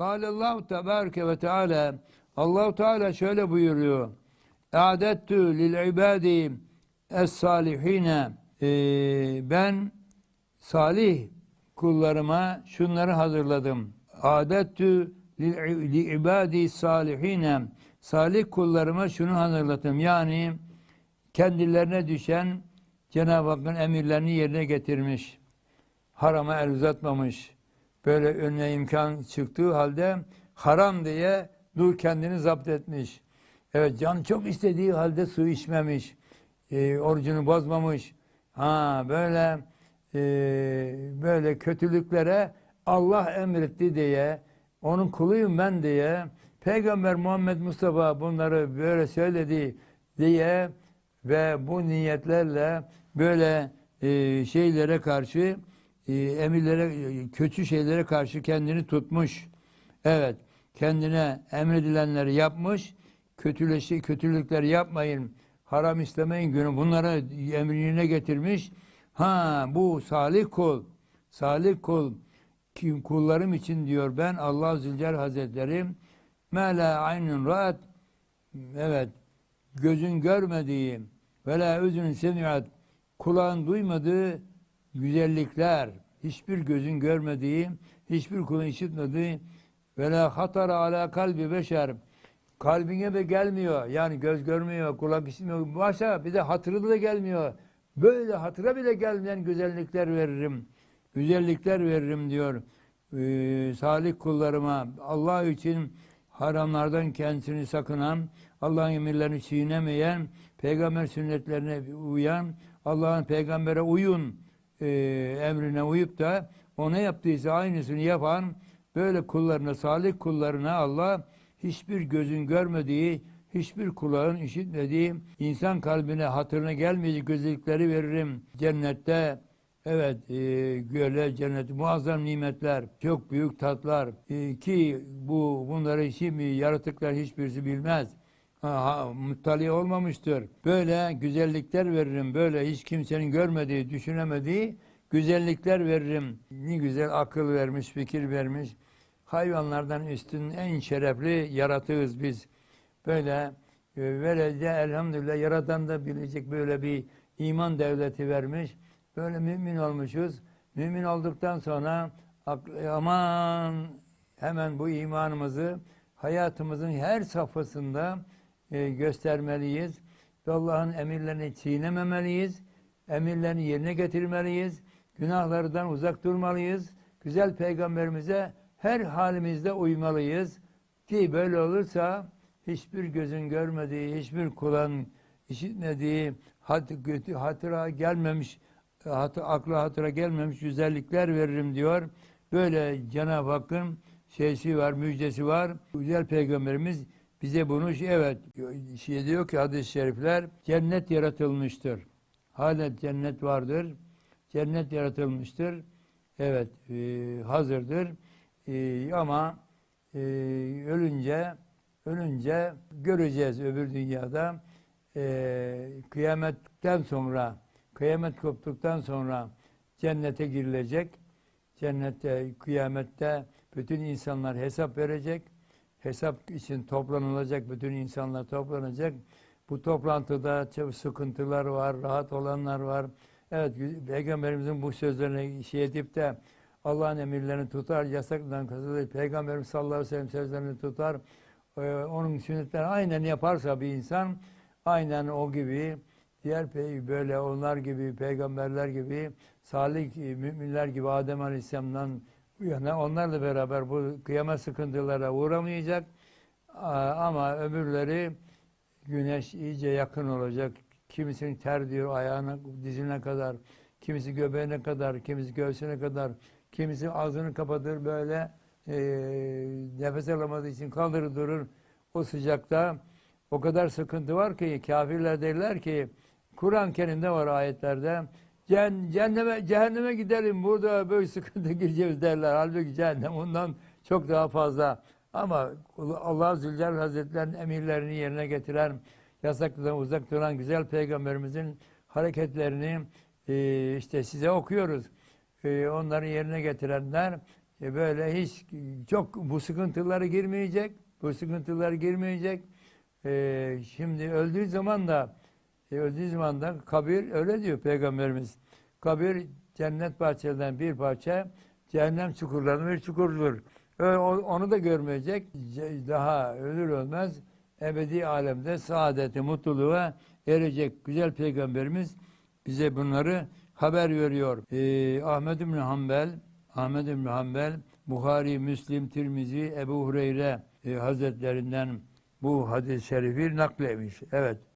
Allahu tebareke ve teala Allahu Teala şöyle buyuruyor. A'dettu lil ibadi es salihine Ee, ben salih kullarıma şunları hazırladım. Adettü li ibadi salihine salih kullarıma şunu hazırladım. Yani kendilerine düşen Cenab-ı Hakk'ın emirlerini yerine getirmiş. Harama el uzatmamış. Böyle önüne imkan çıktığı halde haram diye dur kendini zapt etmiş. Evet can çok istediği halde su içmemiş. E, orucunu bozmamış. Ha böyle e, böyle kötülüklere Allah emretti diye onun kuluyum ben diye Peygamber Muhammed Mustafa bunları böyle söyledi diye ve bu niyetlerle böyle e, şeylere karşı emirlere e, kötü şeylere karşı kendini tutmuş. Evet, kendine emredilenleri yapmış. Kötüleşi kötülükler yapmayın. Haram istemeyin günü bunlara emrine getirmiş. Ha bu salih kul. Salih kul kim kullarım için diyor ben Allah Zülcelal Hazretleri me la aynun raat evet gözün görmediği ve la üzün semiat kulağın duymadığı güzellikler hiçbir gözün görmediği hiçbir kulun işitmediği ve la hatara ala kalbi beşer kalbine de gelmiyor. Yani göz görmüyor, kulak işitmiyor. Başa bir de hatırı da gelmiyor. Böyle hatıra bile gelmeyen güzellikler veririm. Güzellikler veririm diyor. Ee, salih kullarıma Allah için haramlardan kendisini sakınan, Allah'ın emirlerini çiğnemeyen, peygamber sünnetlerine uyan, Allah'ın peygambere uyun e, emrine uyup da o ne yaptıysa aynısını yapan böyle kullarına, salih kullarına Allah hiçbir gözün görmediği, hiçbir kulağın işitmediği, insan kalbine hatırına gelmeyecek güzellikleri veririm. Cennette Evet, e, göle, cennet, muazzam nimetler, çok büyük tatlar e, ki bu bunları şimdi yaratıklar hiçbirisi bilmez. Ha, muttali olmamıştır. Böyle güzellikler veririm, böyle hiç kimsenin görmediği, düşünemediği güzellikler veririm. Ne güzel akıl vermiş, fikir vermiş. Hayvanlardan üstün en şerefli yaratığız biz. Böyle e, böylece elhamdülillah yaratan da bilecek böyle bir iman devleti vermiş. Böyle mümin olmuşuz. Mümin olduktan sonra aman hemen bu imanımızı hayatımızın her safhasında e, göstermeliyiz. Ve Allah'ın emirlerini çiğnememeliyiz. Emirlerini yerine getirmeliyiz. Günahlardan uzak durmalıyız. Güzel peygamberimize her halimizde uymalıyız. Ki böyle olursa hiçbir gözün görmediği, hiçbir kulağın işitmediği, hat, hatıra gelmemiş hat, akla hatıra gelmemiş güzellikler veririm diyor. Böyle Cenab-ı Hakk'ın şeysi var, müjdesi var. Güzel peygamberimiz bize bunu evet şey diyor ki hadis-i şerifler cennet yaratılmıştır. Hala cennet vardır. Cennet yaratılmıştır. Evet e, hazırdır. E, ama e, ölünce ölünce göreceğiz öbür dünyada e, kıyametten sonra Kıyamet koptuktan sonra cennete girilecek. Cennette, kıyamette bütün insanlar hesap verecek. Hesap için toplanılacak, bütün insanlar toplanacak. Bu toplantıda sıkıntılar var, rahat olanlar var. Evet, Peygamberimizin bu sözlerine şey edip de Allah'ın emirlerini tutar, yasaklarından kazılır. Peygamberimiz sallallahu aleyhi ve sellem sözlerini tutar. Ee, onun sünnetlerini aynen yaparsa bir insan, aynen o gibi diğer böyle onlar gibi, peygamberler gibi, salih müminler gibi Adem Aleyhisselam'dan bu yana onlarla beraber bu kıyamet sıkıntılara uğramayacak. Ama öbürleri güneş iyice yakın olacak. Kimisinin ter diyor ayağına, dizine kadar, kimisi göbeğine kadar, kimisi göğsüne kadar, kimisi ağzını kapatır böyle e, nefes alamadığı için kaldırır durur. O sıcakta o kadar sıkıntı var ki kafirler derler ki Kur'an-ı Kerim'de var ayetlerde. Cehenneme, cehenneme gidelim burada böyle sıkıntı gireceğiz derler. Halbuki cehennem ondan çok daha fazla. Ama Allah Zülcelal Hazretleri'nin emirlerini yerine getiren, yasaklardan uzak duran güzel peygamberimizin hareketlerini e, işte size okuyoruz. E, onları yerine getirenler e, böyle hiç çok bu sıkıntıları girmeyecek. Bu sıkıntılar girmeyecek. E, şimdi öldüğü zaman da e, öldüğü zaman da kabir öyle diyor Peygamberimiz. Kabir cennet bahçelerinden bir parça, cehennem çukurlarının bir çukurdur. Onu da görmeyecek. Ce- Daha ölür ölmez ebedi alemde saadeti, mutluluğa erecek güzel Peygamberimiz bize bunları haber veriyor. Ee, Ahmed bin Hanbel, Ahmed bin Hanbel, Buhari, Müslim, Tirmizi, Ebu Hureyre e, Hazretlerinden bu hadis-i şerifi naklemiş. Evet.